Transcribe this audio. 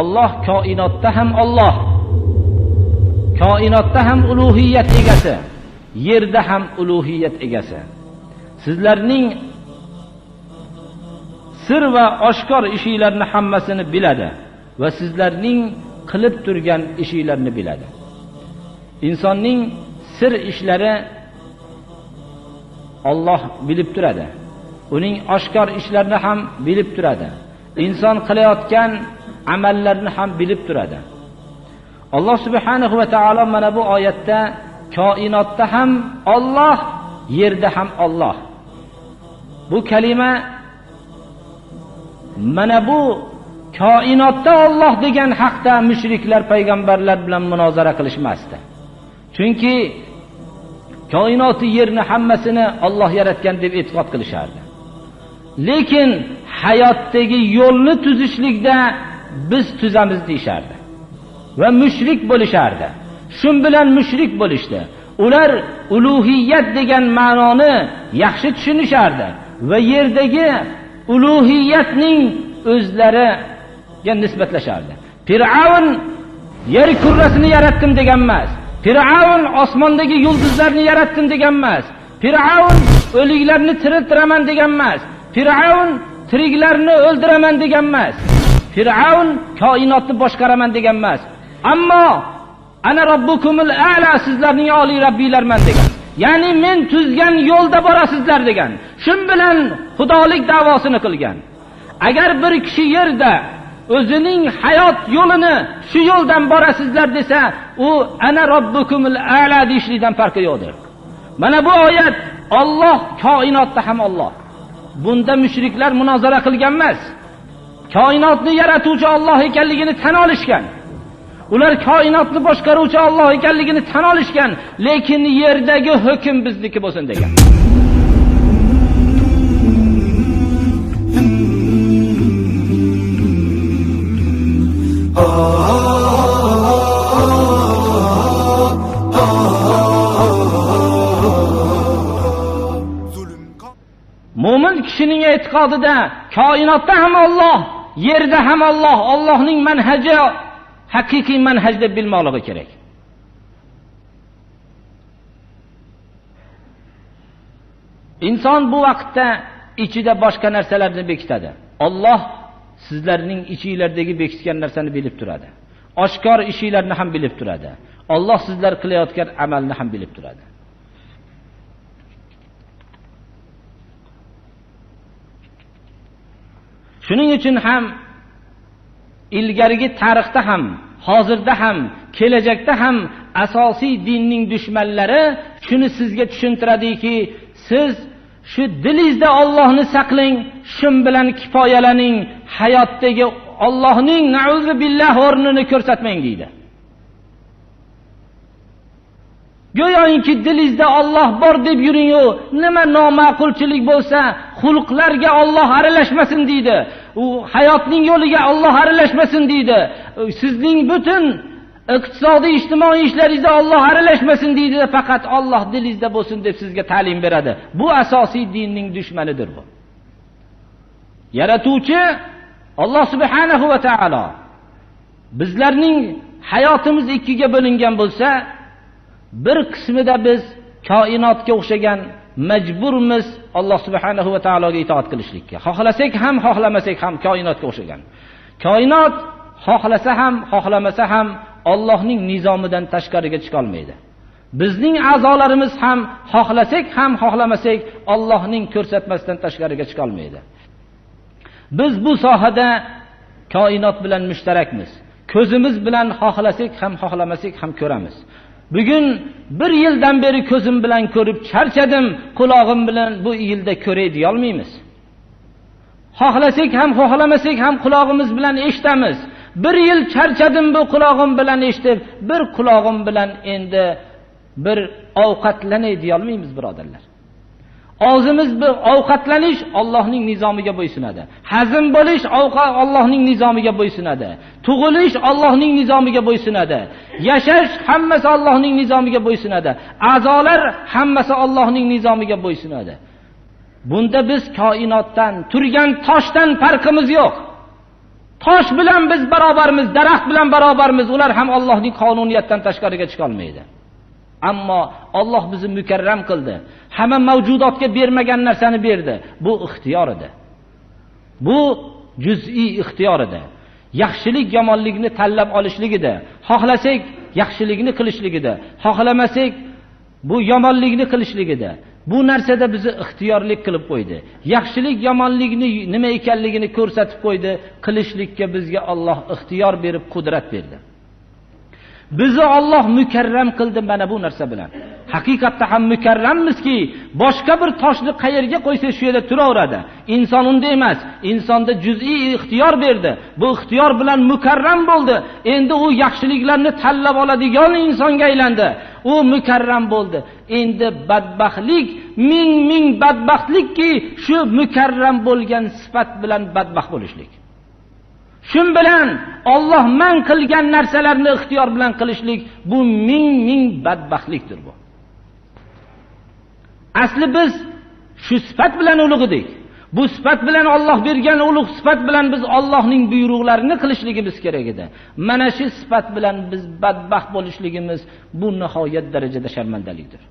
olloh koinotda ham olloh koinotda ham ulug'iyat egasi yerda ham ulug'iyat egasi. Sizlarning sir va oshkor ishinglarni hammasini biladi va sizlarning qilib turgan ishinglarni biladi. Insonning sir ishlari Alloh bilib turadi. Uning oshkor ishlarini ham bilib turadi. Inson qilayotgan amallarni ham bilib turadi. Alloh subhanahu va taolo mana bu oyatda koinotda ham Alloh yerda ham Alloh. Bu kalima mana bu koinotda Alloh degan haqda mushriklar payg'ambarlar bilan munozara qilishmasdi. Chunki koinoti yerni hammasini Alloh yaratgan deb e'tiqod qilishardi. Lekin hayotdagi yo'lni tuzishlikda biz tuzamiz deyishardi va mushrik bo'lishardi shu bilan mushrik bo'lishdi ular ulug'iyat degan ma'noni yaxshi tushunishardi va yerdagi ulug'iyatning o'zlariga nisbatlashardi fir'avn yer kurrasini yaratdim degan emas fir'avn osmondagi yulduzlarni yaratdim degan emas fir'avn o'liklarni tiriltiraman degan emas fir'avn tiriklarni o'ldiraman degan fir'avn koinotni boshqaraman degan emas. Ammo ana robbukumul a'la sizlarning oliy robbilarman degan. Ya'ni men tuzgan yo'lda borasizlar degan. Shu bilan xudolik davosini qilgan. Agar bir kishi yerda o'zining hayot yo'lini shu yo'ldan borasizlar desa u ana robbukumul a'la deyishlikdan farqi yo'qdir. Mana bu oyat Alloh koinotda ham Alloh. Bunda mushriklar munozara qilgan emas. Koinotni yaratuvchi Alloh ekanligini tan olishgan. Ular koinotni boshqaruvchi Alloh ekanligini tan olishgan lekin yerdagi hukm bizniki bo'lsin degan. Mo'min kishining e'tiqodida koinotda ham Alloh yerda ham Alloh Allohning manhaji haqiqiy manhaj deb bilmoqligi kerak. Inson bu vaqtda ichida boshqa narsalarni bekitadi. Alloh sizlarning ichinglardagi bekitgan narsani bilib turadi. Oshkor ishinglarni ham bilib turadi. Alloh sizlar qilayotgan amalni ham bilib turadi. Shuning uchun ham ilgarigi tarixda ham hozirda ham kelajakda ham asosiy dinning dushmanlari shuni sizga tushuntiradiki siz shu dilingizda Allohni saqlang shu bilan kifoyalaning hayotdagi Allohning nazu billah o'rnini ko'rsatmang deydi. Go'yoki dilingizda Alloh bor deb yuringu nima noma'qulchilik bo'lsa xulqlarga Alloh aralashmasin deydi. U hayotning yo'liga Alloh aralashmasin deydi. Sizning butun iqtisodiy ijtimoiy ishlaringizda Alloh aralashmasin deydi faqat Alloh dilingizda bo'lsin deb sizga ta'lim beradi. Bu asosiy dinning dushmanidir bu. Yaratuvchi Alloh subhanahu va taolo. Bizlarning hayotimiz ikkiga bo'lingan bo'lsa bir qismida biz koinotga o'xshagan majburmiz Alloh subhanahu va taologa itoat qilishlikka. Xohlasak ham xohlamasak ham koinotga o'xshagan. Koinot xohlasa ham xohlamasa ham Allohning nizomidan tashqariga chiqa olmaydi. Bizning a'zolarimiz ham xohlasak ham xohlamasak Allohning ko'rsatmasidan tashqariga chiqa olmaydi. Biz bu sohada koinot bilan mushtarakmiz. Ko'zimiz bilan xohlasak ham xohlamasak ham ko'ramiz. Bugun bir yildan beri ko'zim bilan ko'rib charchadim qulog'im bilan bu yilda ko'ray deyolmaymiz. Xohlasak ham xohlamasak ham qulog'imiz bilan eshitamiz. Bir yil charchadim bu qulog'im bilan eshitib bir qulog'im bilan endi bir ovqatlanay deyolmaymiz birodarlar. Og'zimiz bir ovqatlanish Allohning nizomiga bo'ysunadi. Hazm bo'lish Allohning nizomiga bo'ysunadi. Tug'ilish Allohning nizomiga bo'ysunadi. Yashash hammasi Allohning nizomiga bo'ysunadi. A'zolar hammasi Allohning nizomiga bo'ysunadi. Bunda biz koinotdan turgan toshdan farqimiz yo'q. Tosh bilan biz barobarmiz daraxt bilan barobarmiz ular ham Allohning qonuniyatidan tashqariga chiqa olmaydi. Ammo Alloh bizni mukarram qildi. Hamma mavjudotga bermagan narsani berdi. Bu ixtiyor edi. Bu juz'iy ixtiyor edi. Yaxshilik yomonlikni tanlab olishligida xohlasak yaxshilikni qilishligida xohlamasak bu yomonlikni qilishligida. Bu narsada bizni ixtiyorlik qilib qo'ydi. Yaxshilik yomonlikni nima ekanligini ko'rsatib qo'ydi. Qilishlikka bizga Alloh ixtiyor berib qudrat berdi. Bizni Alloh mukarram qildi mana bu narsa bilan. Haqiqatda ham mukarrammizki boshqa bir toshni qayerga qo'ysa shu yerda turaveradi. Inson unday emas insonda juz'iy ixtiyor berdi. Bu ixtiyor bilan mukarram bo'ldi. Endi u yaxshiliklarni tanlab oladigan insonga aylandi. U mukarram bo'ldi. Endi badbaxtlik ming ming badbaxtlikki shu mukarram bo'lgan sifat bilan badbaxt bo'lishlik. Shu bilan Alloh man qilgan narsalarni ixtiyor bilan qilishlik bu ming ming badbaxtlikdir bu. Asli biz shu sifat bilan ulug' edik. Bu sifat bilan Alloh bergan ulug' sifat bilan biz Allohning buyruqlarini qilishligimiz kerak edi. Mana shu sifat bilan biz badbaxt bo'lishligimiz bu nihoyat darajada sharmandalikdir